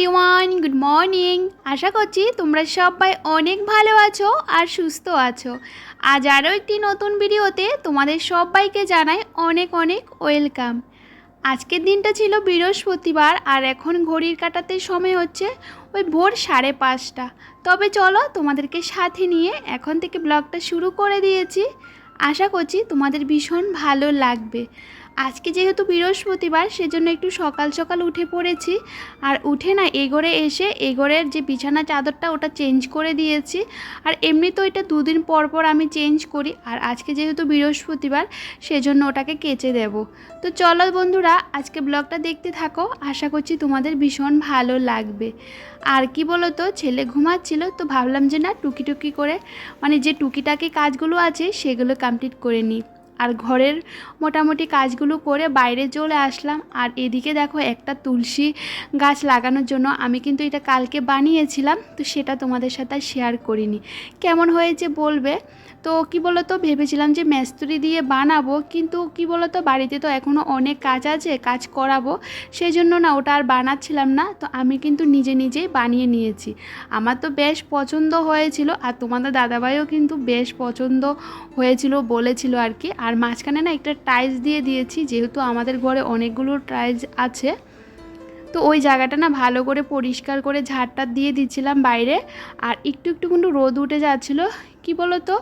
Everyone good morning আশা করছি তোমরা সবাই অনেক ভালো আছো আর সুস্থ আছো। আজ আরও একটি নতুন ভিডিওতে তোমাদের সবাইকে জানাই অনেক অনেক ওয়েলকাম। আজকের দিনটা ছিল বৃহস্পতিবার আর এখন ঘড়ির কাটাতে সময় হচ্ছে ওই ভোর সাড়ে পাঁচটা। তবে চলো তোমাদেরকে সাথে নিয়ে এখন থেকে ব্লগটা শুরু করে দিয়েছি। আশা করছি তোমাদের ভীষণ ভালো লাগবে। আজকে যেহেতু বৃহস্পতিবার, সেজন্য একটু সকাল সকাল উঠে পড়েছি। আর উঠে না, এগোরে এসে এগোরের যে বিছানা চাদরটা ওটা চেঞ্জ করে দিয়েছি। আর এমনি তো এটা দুদিন পর পর আমি চেঞ্জ করি। আর আজকে যেহেতু বৃহস্পতিবার, সেজন্য ওটাকে কেচে দেব। তো চলো বন্ধুরা, আজকে ব্লগটা দেখতে থাকো। আশা করছি তোমাদের ভীষণ ভালো লাগবে। আর কি বলো তো ছেলে ঘুমাচ্ছিল, তো ভাবলাম যে না টুকি টুকি করে মানে যে টুকিটাকি কাজগুলো আছে, সেগুলো কমপ্লিট করে নিই। আর ঘরের মোটামুটি কাজগুলো করে বাইরে চলে আসলাম। আর এদিকে দেখো একটা তুলসী গাছ লাগানোর জন্য আমি কিন্তু এটা কালকে বানিয়েছিলাম, তো সেটা তোমাদের সাথে শেয়ার করিনি। কেমন হয়েছে বলবে? তো কি বলো তো ভেবেছিলাম যে মেস্তুরি দিয়ে বানাবো, কিন্তু কি বলো তো বাড়িতে তো এখনও অনেক কাজ আছে, কাজ করাবো সেই জন্য না ওটা আর বানাচ্ছিলাম না, তো আমি কিন্তু নিজে নিজেই বানিয়ে নিয়েছি। আমার তো বেশ পছন্দ হয়েছিল, আর তোমাদের দাদাভাইও কিন্তু বেশ পছন্দ হয়েছিল বলেছিল আর কি, আর মাঝখানে না একটা টাইলস দিয়ে দিয়েছি, যেহেতু আমাদের ঘরে অনেকগুলো টাইলস আছে। তো ওই জায়গাটা না ভালো করে পরিষ্কার করে ঝাড়টা দিয়ে দিচ্ছিলাম বাইরে। আর একটু একটু কিন্তু রোদ উঠে যাচ্ছিল। কি বলো তো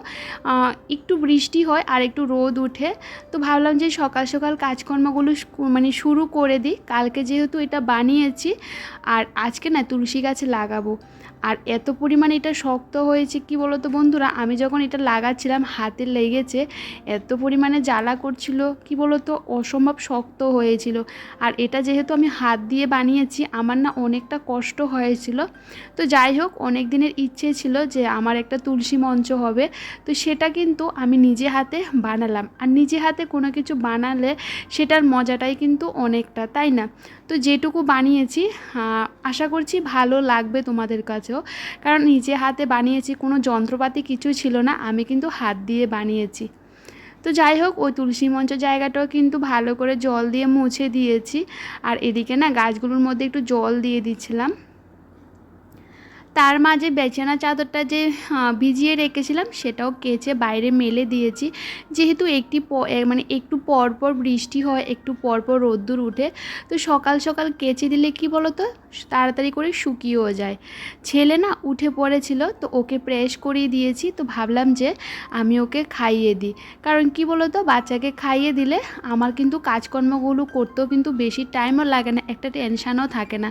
একটু বৃষ্টি হয় আর একটু রোদ উঠে। তো ভাবলাম যে সকাল সকাল কাজকর্মগুলো মানে শুরু করে দিই। কালকে যেহেতু এটা বানিয়েছি, আর আজকে না তুলসী গাছ লাগাবো। আর এত পরিমাণে এটা শক্ত হয়েছে, কি বলো তো বন্ধুরা? আমি যখন এটা লাগাচ্ছিলাম, হাতে লেগেছে, এত পরিমাণে জ্বালা করছিল, কি বলো তো অসম্ভব শক্ত হয়েছিল। আর এটা যেহেতু আমি হাত দিয়ে বানিয়েছি, আমার না অনেকটা কষ্ট হয়েছিল। তো যাই হোক অনেক দিনের ইচ্ছে ছিল যে আমার একটা তুলসী মঞ্চ হবে। তো সেটা কিন্তু আমি নিজে হাতে বানালাম। আর নিজে হাতে কোনো কিছু বানালে সেটার মজাটাই কিন্তু অনেকটা, তাই না? তো যেটুকু বানিয়েছি আশা করছি ভালো লাগবে তোমাদের কাছেও। কারণ নিজে হাতে বানিয়েছি, কোনো যন্ত্রপাতি কিছু ছিল না, আমি কিন্তু হাত দিয়ে বানিয়েছি। তো যাই হোক, ওই তুলসী মঞ্চ জায়গাটাও কিন্তু ভালো করে জল দিয়ে মুছে দিয়েছি। আর এদিকে না, গাছগুলোর মধ্যে একটু জল দিয়ে দিচ্ছিলাম। তার মাঝে বেচানা চাদরটা যে ভিজিয়ে রেখেছিলাম, সেটাও কেচে বাইরে মেলে দিয়েছি। যেহেতু একটি মানে একটু পরপর বৃষ্টি হয়, একটু পরপর রোদ্দুর উঠে, তো সকাল সকাল কেচে দিলে কি বলো তো তাড়াতাড়ি করে শুকিয়েও যায়। ছেলে না উঠে পড়েছিল, তো ওকে প্রেস করিয়ে দিয়েছি, তো ভাবলাম যে আমি ওকে খাইয়ে দিই। কারণ কি বলো তো বাচ্চাকে খাইয়ে দিলে আমার কিন্তু কাজকর্মগুলো করতেও কিন্তু বেশি টাইমও লাগে না, একটা টেনশানও থাকে না।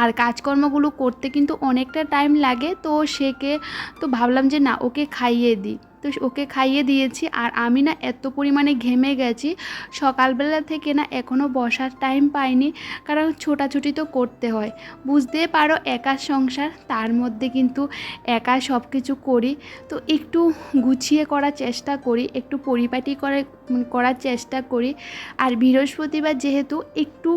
আর কাজকর্মগুলো করতে কিন্তু অনেকটা টাইম লাগে, তো সেকে, তো ভাবলাম যে না, ওকে খাইয়ে দিই। তো ওকে খাইয়ে দিয়েছি। আর আমি না এত পরিমাণে ঘেমে গেছি, সকালবেলা থেকে না এখনও বসার টাইম পাইনি, কারণ ছোটাছুটি তো করতে হয়। বুঝতে পারো একা সংসার, তার মধ্যে কিন্তু একা সব কিছু করি। তো একটু গুছিয়ে করার চেষ্টা করি, একটু পরিপাটি করে করার চেষ্টা করি। আর বৃহস্পতিবার যেহেতু একটু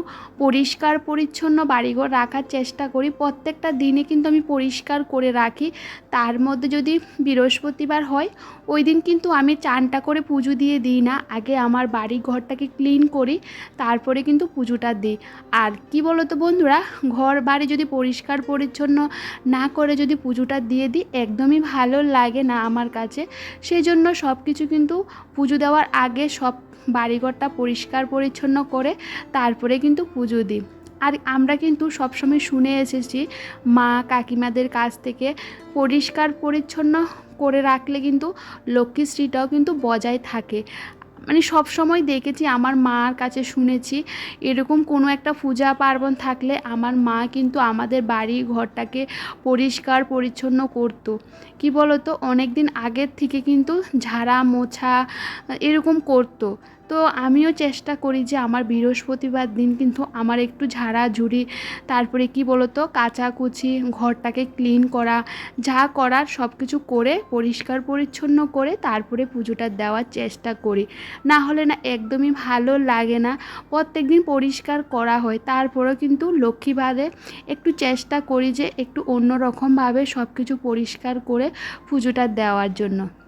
পরিষ্কার, পরিচ্ছন্ন বাড়িঘর রাখার চেষ্টা করি, প্রত্যেকটা দিনে কিন্তু আমি পরিষ্কার করে রাখি। তার মধ্যে যদি বৃহস্পতিবার হয় ওই দিন কিন্তু আমি চানটা করে পুজো দিয়ে দিই না। আগে আমার বাড়ি ঘরটাকে ক্লিন করি, তারপরে কিন্তু পুজোটা দিই। আর কি বলো তো বন্ধুরা, ঘর বাড়ি যদি পরিষ্কার পরিচ্ছন্ন না করে যদি পুজোটা দিয়ে দিই, একদমই ভালো লাগে না আমার কাছে। সেই জন্য সব কিছু কিন্তু পুজো দেওয়ার আগে সব বাড়িঘরটা পরিষ্কার পরিচ্ছন্ন করে, তারপরে কিন্তু পুজো দিই। আর আমরা কিন্তু সবসময় শুনে এসেছি মা কাকিমাদের কাছ থেকে পরিষ্কার পরিচ্ছন্ন করে রাখলে কিন্তু লক্ষ্মীশ্রীটাও কিন্তু বজায় থাকে। মানে সব সময় দেখেছি, আমার মার কাছে শুনেছি, এরকম কোনো একটা পূজা পার্বণ থাকলে আমার মা কিন্তু আমাদের বাড়ি ঘরটাকে পরিষ্কার, পরিচ্ছন্ন করত। কি বলতো? অনেক দিন আগের থেকে কিন্তু ঝাড়া, মোছা, এরকম করতো। তো আমিও চেষ্টা করি যে আমার বৃহস্পতিবার দিন কিন্তু আমার একটু ঝাড়াঝুড়ি, তারপরে কি বলতো, কাচাকুচি, ঘরটাকে ক্লিন করা, যা করার সব কিছু করে, পরিষ্কার পরিচ্ছন্ন করে, তারপরে পুজোটা দেওয়ার চেষ্টা করি। না হলে না একদমই ভালো লাগে না। প্রত্যেক দিন পরিষ্কার করা হয়, তারপরেও কিন্তু লক্ষ্মীবাদে একটু চেষ্টা করি যে একটু অন্যরকমভাবে সব কিছু পরিষ্কার করে পুজোটা দেওয়ার জন্য।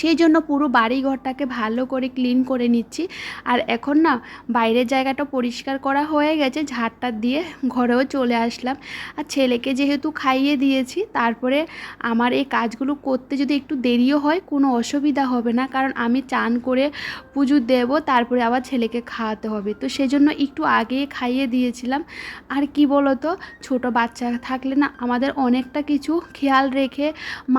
সেই জন্য পুরো বাড়ি ঘরটাকে ভালো করে ক্লিন করে নিচ্ছি। আর এখন না, বাইরের জায়গাটা পরিষ্কার করা হয়ে গেছে, ঝাড়টা দিয়ে ঘরেও চলে আসলাম। আর ছেলেকে যেহেতু খাইয়ে দিয়েছি, তারপরে আমার এই কাজগুলো করতে যদি একটু দেরিও হয়, কোনো অসুবিধা হবে না। কারণ আমি চান করে পুজো দেব, তারপরে আবার ছেলেকে খাওয়াতে হবে। তো সেজন্য একটু আগে খাইয়ে দিয়েছিলাম। আর কি বলো তো ছোটো বাচ্চা থাকলে না, আমাদের অনেকটা কিছু খেয়াল রেখে,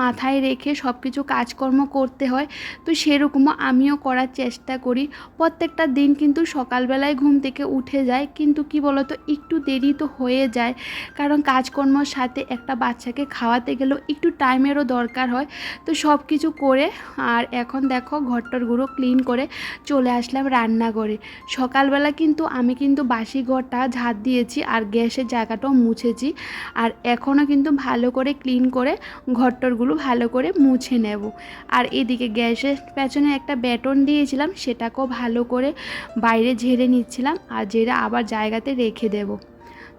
মাথায় রেখে সব কিছু কাজকর্ম করতে হয়। তো সেরকমও আমিও করার চেষ্টা করি। প্রত্যেকটা দিন কিন্তু সকালবেলায় ঘুম থেকে উঠে যায়। কিন্তু কি বলতো, একটু দেরি তো হয়ে যায়। কারণ কাজকর্মর সাথে একটা বাচ্চাকে খাওয়াতে গেলেও একটু টাইমেরও দরকার হয়। তো সব কিছু করে আর এখন দেখো ঘরটরগুলো ক্লিন করে চলে আসলাম রান্নাঘরে। সকালবেলা কিন্তু আমি কিন্তু বাসি ঘরটা ঝাঁট দিয়েছি আর গ্যাসের জায়গাটাও মুছেছি। আর এখনও কিন্তু ভালো করে ক্লিন করে ঘরটরগুলো ভালো করে মুছে নেব। আর এদিকে গ্যাসের পেছনে একটা ব্যাটন দিয়েছিলাম, সেটাকেও ভালো করে বাইরে ঝেড়ে নিচ্ছিলাম আর ঝেড়ে আবার জায়গাতে রেখে দেব।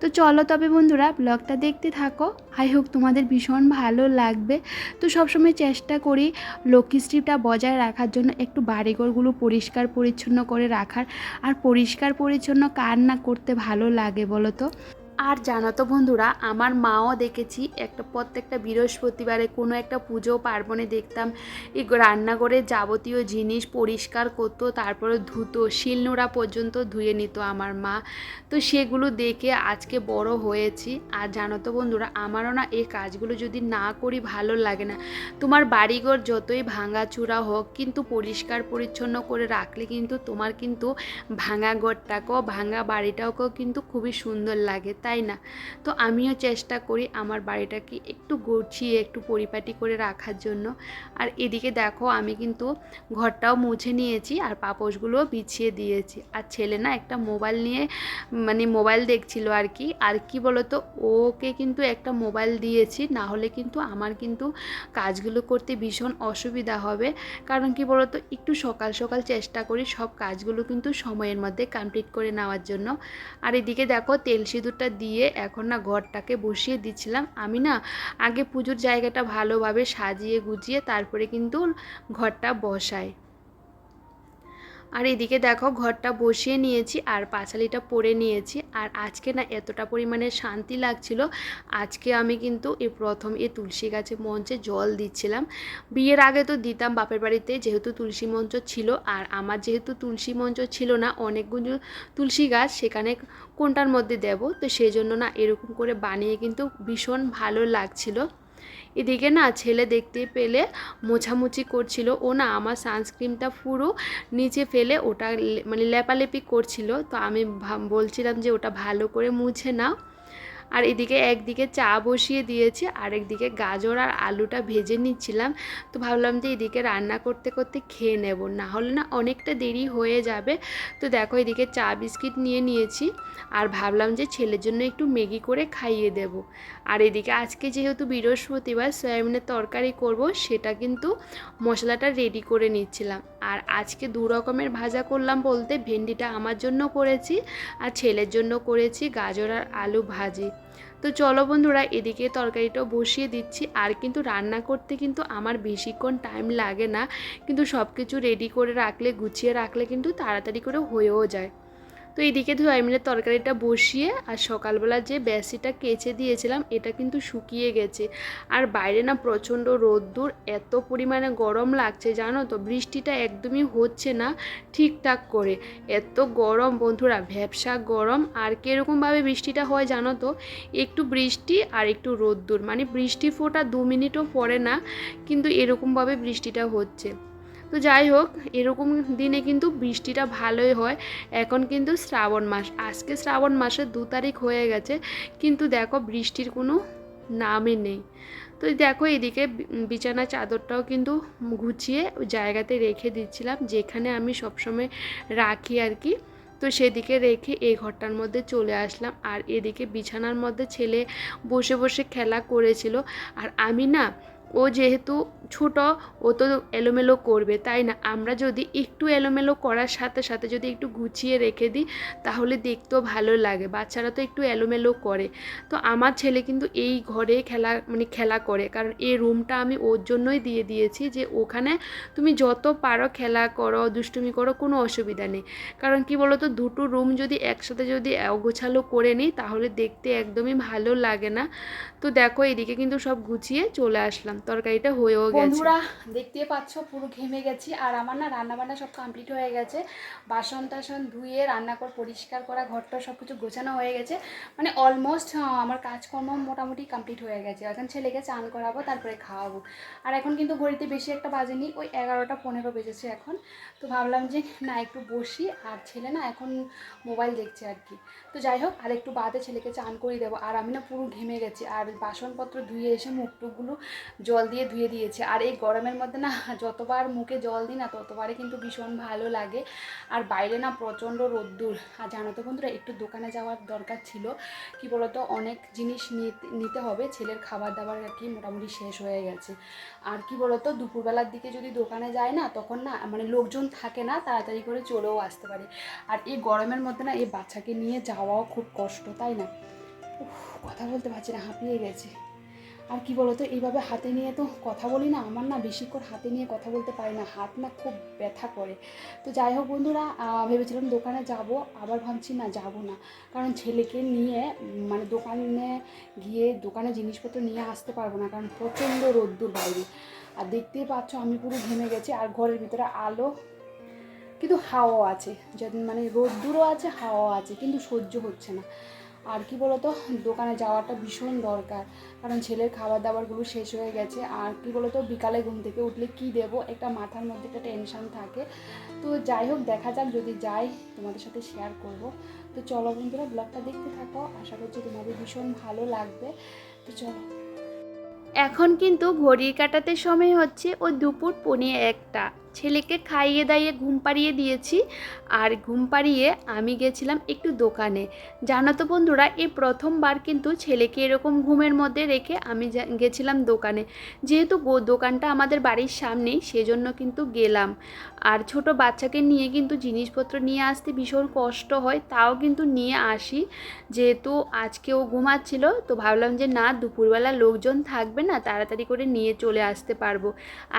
তো চলো তবে বন্ধুরা, ব্লগটা দেখতে থাকো। আই হোক তোমাদের ভীষণ ভালো লাগবে। তো সবসময় চেষ্টা করি লক্ষ্মীশ্রীটা বজায় রাখার জন্য একটু বাড়িঘরগুলো পরিষ্কার পরিচ্ছন্ন করে রাখার। আর পরিষ্কার পরিচ্ছন্ন কার না করতে ভালো লাগে বলো তো? আর জানো তো বন্ধুরা, আমার মাও দেখেছি একটা প্রত্যেকটা বৃহস্পতিবারে কোনো একটা পুজো পার্বণে দেখতাম, এই রান্নাঘরের যাবতীয় জিনিস পরিষ্কার করতো, তারপরে ধুতো, শিলনোড়া পর্যন্ত ধুয়ে নিত আমার মা। তো সেগুলো দেখে আজকে বড় হয়েছি। আর জানো তো বন্ধুরা, আমারও না এই কাজগুলো যদি না করি ভালো লাগে না। তোমার বাড়িঘর যতই ভাঙাচুরা হোক, কিন্তু পরিষ্কার পরিচ্ছন্ন করে রাখলে কিন্তু তোমার কিন্তু ভাঙা ঘরটাকেও, ভাঙা বাড়িটাকেও কিন্তু খুবই সুন্দর লাগে। তাই না? তো আমিও চেষ্টা করি আমার বাড়িটাকে একটু গুছিয়ে, একটু পরিপাটি করে রাখার জন্য। আর এদিকে দেখো আমি কিন্তু ঘরটাও মুছে নিয়েছি আর পাপোশগুলোও বিছিয়ে দিয়েছি। আর ছেলে না একটা মোবাইল নিয়ে মানে মোবাইল দেখছিল আর কি। আর কি বলতো, ওকে কিন্তু একটা মোবাইল দিয়েছি, না হলে কিন্তু আমার কিন্তু কাজগুলো করতে ভীষণ অসুবিধা হবে। কারণ কি বলতো, একটু সকাল সকাল চেষ্টা করি সব কাজগুলো কিন্তু সময়ের মধ্যে কমপ্লিট করে নেওয়ার জন্য। আর এদিকে দেখো তেল সিঁদুরটা দিয়ে এখন না ঘরটাকে বসিয়ে দিচ্ছিলাম। আমি না আগে পুজোর জায়গাটা ভালোভাবে সাজিয়ে গুজিয়ে তারপরে কিন্তু ঘরটা বসাই। আর এদিকে দেখো ঘরটা বসিয়ে নিয়েছি আর পাঁচালিটা পরে নিয়েছি। আর আজকে না এতটা পরিমাণে শান্তি লাগছিল, আজকে আমি কিন্তু এই প্রথম এই তুলসী গাছে মঞ্চে জল দিচ্ছিলাম। বিয়ের আগে তো দিতাম, বাপের বাড়িতে যেহেতু তুলসী মঞ্চ ছিল আর আমার যেহেতু তুলসী মঞ্চ ছিল না, অনেকগুলো তুলসী গাছ সেখানে কোনটার মধ্যে দেব? তো সেই জন্য না এরকম করে বানিয়ে কিন্তু ভীষণ ভালো লাগছিল। এদিকে না ছেলে দেখতে পেলে মোছামুছি করছিল। ও না আমার সানস্ক্রিনটা পুরো নিচে ফেলে ওটা মানে লেপালেপি করছিল। তো আমি বলছিলাম যে ওটা ভালো করে মুছে নাও। আর এদিকে একদিকে চা বসিয়ে দিয়েছি আর একদিকে গাজর আর আলুটা ভেজে নিচ্ছিলাম। তো ভাবলাম যে এদিকে রান্না করতে করতে খেয়ে নেব, না হলে না অনেকটা দেরি হয়ে যাবে। তো দেখো এদিকে চা বিস্কিট নিয়ে নিয়েছি, আর ভাবলাম যে ছেলের জন্য একটু ম্যাগি করে খাইয়ে দেব। আর এদিকে আজকে যেহেতু বৃহস্পতিবার সয়াবিনের তরকারি করব, সেটা কিন্তু মশলাটা রেডি করে নিচ্ছিলাম। আর আজকে দু রকমের ভাজা করলাম বলতে ভেন্ডিটা আমার জন্য করেছি, আর ছেলের জন্য করেছি গাজর আর আলু ভাজি। তো চলো বন্ধুরা, এদিকে তরকারিটাও বসিয়ে দিচ্ছি। আর কিন্তু রান্না করতে কিন্তু আমার বেশিক্ষণ টাইম লাগে না। কিন্তু সব কিছু রেডি করে রাখলে, গুছিয়ে রাখলে কিন্তু তাড়াতাড়ি করে হয়েও যায়। তো এইদিকে মিলে তরকারিটা বসিয়ে আর সকালবেলা যে বেসিটা কেচে দিয়েছিলাম, এটা কিন্তু শুকিয়ে গেছে। আর বাইরে না প্রচণ্ড রোদ্দুর, এত পরিমাণে গরম লাগছে, জানো তো? বৃষ্টিটা একদমই হচ্ছে না ঠিকঠাক করে। এত গরম বন্ধুরা, ভ্যাবসা গরম। আর কীরকমভাবে বৃষ্টিটা হয় জানো তো? একটু বৃষ্টি আর একটু রোদ্দুর। মানে বৃষ্টি ফোটা দু মিনিটও পড়ে না, কিন্তু এরকমভাবে বৃষ্টিটা হচ্ছে। তো যাই হোক, এরকম দিনে কিন্তু বৃষ্টিটা ভালোই হয়। এখন কিন্তু শ্রাবণ মাস, আজকে শ্রাবণ মাসের দু তারিখ হয়ে গেছে, কিন্তু দেখো বৃষ্টির কোনো নামই নেই। তো দেখো এদিকে বিছানা চাদরটাও কিন্তু গুছিয়ে জায়গাতে রেখে দিচ্ছিলাম, যেখানে আমি সবসময় রাখি আর কি। তো সেদিকে রেখে এই ঘরটার মধ্যে চলে আসলাম, আর এদিকে বিছানার মধ্যে ছেলে বসে বসে খেলা করেছিল। আর আমি না ও যেহেতু ছোট, ও তো এলোমেলো করবে, তাই না? আমরা যদি একটু এলোমেলো করার সাথে সাথে যদি একটু গুছিয়ে রেখে দিই, তাহলে দেখতেও ভালো লাগে। বাচ্চারা তো একটু এলোমেলো করে। তো আমার ছেলে কিন্তু এই ঘরে খেলা মানে খেলা করে। কারণ এই রুমটা আমি ওর জন্যই দিয়ে দিয়েছি যে ওখানে তুমি যত পারো খেলা করো, দুষ্টুমি করো, কোনো অসুবিধা নেই। কারণ কি বলো তো দুটো রুম যদি একসাথে যদি অগোছালো করে নিই, তাহলে দেখতে একদমই ভালো লাগে না। তো দেখো, এদিকে কিন্তু সব গুছিয়ে চলে আসলাম। তরকারিটা হয়েও গেছে। বন্ধুরা, দেখতে পাচ্ছ, পুরো ঘেমে গেছি। আর আমার না রান্না বান্না সব কমপ্লিট হয়ে গেছে। বাসন টাসন ধুয়ে রান্না কর পরিষ্কার করা ঘরটা সব কিছু গোছানো হয়ে গেছে। মানে অলমোস্ট আমার কাজকর্ম মোটামুটি কমপ্লিট হয়ে গেছে। এখন ছেলেকে চান করাবো, তারপরে খাওয়াবো। আর এখন কিন্তু ঘড়িতে বেশি একটা বাজেনি, ওই এগারোটা পনেরো বেজেছে এখন। তো ভাবলাম যে, না, একটু বসি। আর ছেলে না এখন মোবাইল দেখছে আর কি। তো যাই হোক, আর একটু বাদে ছেলেকে চান করিয়ে দেবো। আর আমি না পুরো ঘেমে গেছি। আর বাসনপত্র ধুয়ে এসে মুখ টুকগুলো জল দিয়ে ধুয়ে দিয়েছে। আর এই গরমের মধ্যে না, যতবার মুখে জল দিই না, ততবারই কিন্তু ভীষণ ভালো লাগে। আর বাইরে না প্রচণ্ড রোদ্দুর। আর জানো তো বন্ধুরা, একটু দোকানে যাওয়ার দরকার ছিল। কি বলতো, অনেক জিনিস নিতে- নিতে হবে। ছেলের খাবার দাবার আর কি মোটামুটি শেষ হয়ে গেছে। আর কি বলতো, দুপুরবেলার দিকে যদি দোকানে যায় না, তখন না মানে লোকজন থাকে না, তাড়াতাড়ি করে চলেও আসতে পারে। আর এই গরমের মধ্যে না, এই বাচ্চাকে নিয়ে যাওয়াও খুব কষ্ট, তাই না? কথা বলতে পারছি না, হাঁপিয়ে গেছে। আর কি বলতো, এইভাবে হাতে নিয়ে তো কথা বলি না, আমার না বেশিক্ষণ হাতে নিয়ে কথা বলতে পারি না, হাত না খুব ব্যথা করে। তো যাই হোক বন্ধুরা ভেবেছিলাম দোকানে যাব, আবার ভাবছি না যাব না। কারণ ছেলেকে নিয়ে মানে দোকানে গিয়ে দোকানে জিনিসপত্র নিয়ে আসতে পারব না, কারণ প্রচণ্ড রোদ্দুর বাইরে আর দেখতেই পাচ্ছ আমি পুরো ঘেমে গেছি, আর ঘরের ভিতরে আলো, কিন্তু হাওয়াও আছে। মানে রোদ্দুরও আছে, হাওয়াও আছে, কিন্তু সহ্য হচ্ছে না। আর কি বলতো, দোকানে যাওয়াটা ভীষণ দরকার। কারণ ছেলের খাবার দাবারগুলো শেষ হয়ে গেছে। আর কি বলতো, বিকালে ঘুম থেকে উঠলে কি দেব? একটা মাথার মধ্যে একটা টেনশন থাকে। তো যাই হোক, দেখা যাক যদি যাই, তোমাদের সাথে শেয়ার করব। তো চলো বন্ধুরা ব্লগটা দেখতে থাকো। আশা করছি তোমাদের ভীষণ ভালো লাগবে। তো চলো। এখন কিন্তু ঘড়ির কাটাতে সময় হচ্ছে ও দুপুর পৌনে একটা। ছেলেকে খাইয়ে দাইয়ে ঘুম পাড়িয়ে দিয়েছি। আর ঘুম পাড়িয়ে আমি গেছিলাম একটু দোকানে। জানো তো বন্ধুরা, এই প্রথমবার কিন্তু ছেলেকে এরকম ঘুমের মধ্যে রেখে আমি গেছিলাম দোকানে। যেহেতু দোকানটা আমাদের বাড়ির সামনেই, সেজন্য কিন্তু গেলাম। আর ছোট বাচ্চাকে নিয়ে কিন্তু জিনিসপত্র নিয়ে আসতে ভীষণ কষ্ট হয়, তাও কিন্তু নিয়ে আসি। যেহেতু আজকে ও ঘুমাচ্ছিল, তো ভাবলাম যে না, দুপুরবেলা লোকজন থাকবে না, তাড়াতাড়ি করে নিয়ে চলে আসতে পারব।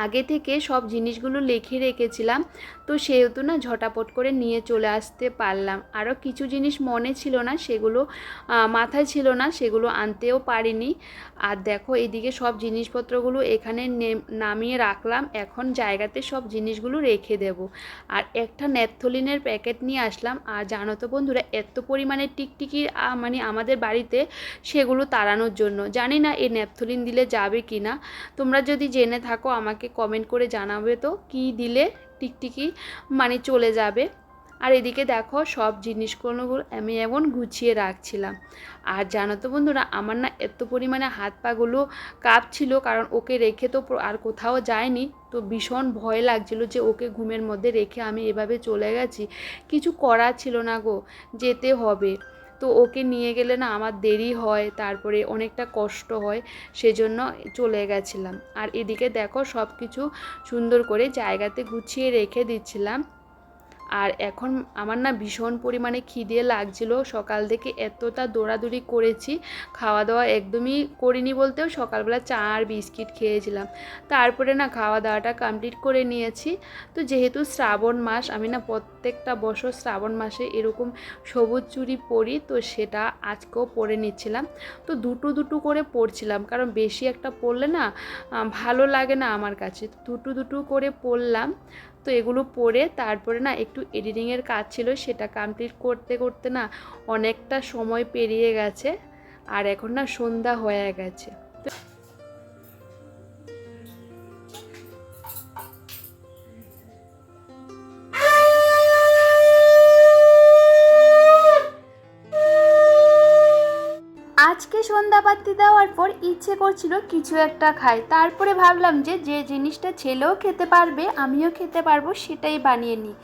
আগে থেকে সব জিনিসগুলো লিখে রেখেছিলাম, তো সেহেতু না ঝটাপট করে নিয়ে চলে আসতে পারলাম। আরও কিছু জিনিস মনে ছিল না, সেগুলো মাথায় ছিল না, সেগুলো আনতেও পারিনি। আর দেখো এদিকে সব জিনিসপত্রগুলো এখানে নামিয়ে রাখলাম, এখন জায়গাতে সব জিনিসগুলো রেখে দেব। আর একটা ন্যাপথলিনের প্যাকেট নিয়ে আসলাম। আর জানো তো বন্ধুরা, এত পরিমাণে টিকটিকি মানে আমাদের বাড়িতে সেগুলো তাড়ানোর জন্য। জানি না এই ন্যাপথলিন দিলে যাবে কি না। তোমরা যদি জেনে থাকো, আমাকে কমেন্ট করে জানাবে তো কি দিলে টিকটিকি মানে চলে যাবে। আর এদিকে দেখো, সব জিনিসগুলো আমি এমন গুছিয়ে রাখছিলাম। আর জানো তো বন্ধুরা, আমার না এত পরিমাণে হাত পাগুলো কাঁপছিল, কারণ ওকে রেখে তো আর কোথাও যায়নি। তো ভীষণ ভয় লাগছিল যে ওকে ঘুমের মধ্যে রেখে আমি এভাবে চলে গেছি। কিছু করার ছিল না গো, যেতে হবে। তো ওকে নিয়ে গেলে না আমার দেরি হয়, তারপরে অনেকটা কষ্ট হয়, সেজন্য চলে গেছিলাম। আর এদিকে দেখো সব কিছু সুন্দর করে জায়গাতে গুছিয়ে রেখে দিচ্ছিলাম। আর এখন আমার না ভীষণ পরিমাণে খিদে লাগছিল। সকাল থেকে এতটা দৌড়াদৌড়ি করেছি খাওয়া দাওয়া একদমই করিনি বলতেও সকালবেলা চা আর বিস্কিট খেয়েছিলাম। তারপরে না খাওয়া দাওয়াটা কমপ্লিট করে নিয়েছি। তো যেহেতু শ্রাবণ মাস, আমি না প্রত্যেকটা বছর শ্রাবণ মাসে এরকম সবুজ চুড়ি পরি, তো সেটা আজকেও পরে নিচ্ছিলাম। তো দুটো দুটো করে পরছিলাম, কারণ বেশি একটা পরলে না ভালো লাগে না আমার কাছে। দুটো দুটো করে পরলাম, তো এগুলো পরে তারপরে না একটু এডিটিংয়ের কাজ ছিল, সেটা কমপ্লিট করতে করতে না অনেকটা সময় পেরিয়ে গেছে আর এখন না সন্ধ্যা হয়ে গেছে। আজকে সন্ধ্যা সন্ধ্যাবাতি দেওয়ার পর ইচ্ছে করছিল কিছু একটা খাই। তারপরে ভাবলাম যে যে জিনিসটা ছেলেও খেতে পারবে, আমিও খেতে পারব, সেটাই বানিয়ে নিই।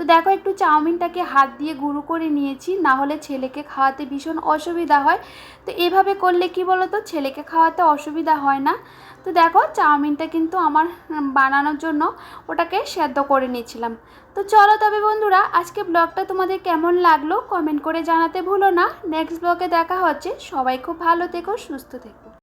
তো দেখো, একটু চাউমিনটাকে হাত দিয়ে গুঁড়ো করে নিয়েছি, না হলে ছেলেকে খাওয়াতে ভীষণ অসুবিধা হয়। তো এভাবে করলে কি বলো তো ছেলেকে খাওয়াতে অসুবিধা হয় না। তো দেখো, চাউমিনটা কিন্তু আমার বানানোর জন্য ওটাকে সেদ্ধ করে নিয়েছিলাম। তো চলো তবে বন্ধুরা, আজকে ব্লগটা তোমাদের কেমন লাগল, কমেন্ট করে জানাতে ভুলো না। নেক্সট ব্লগে দেখা হচ্ছে। সবাই খুব ভালো থেকো, সুস্থ থেকো।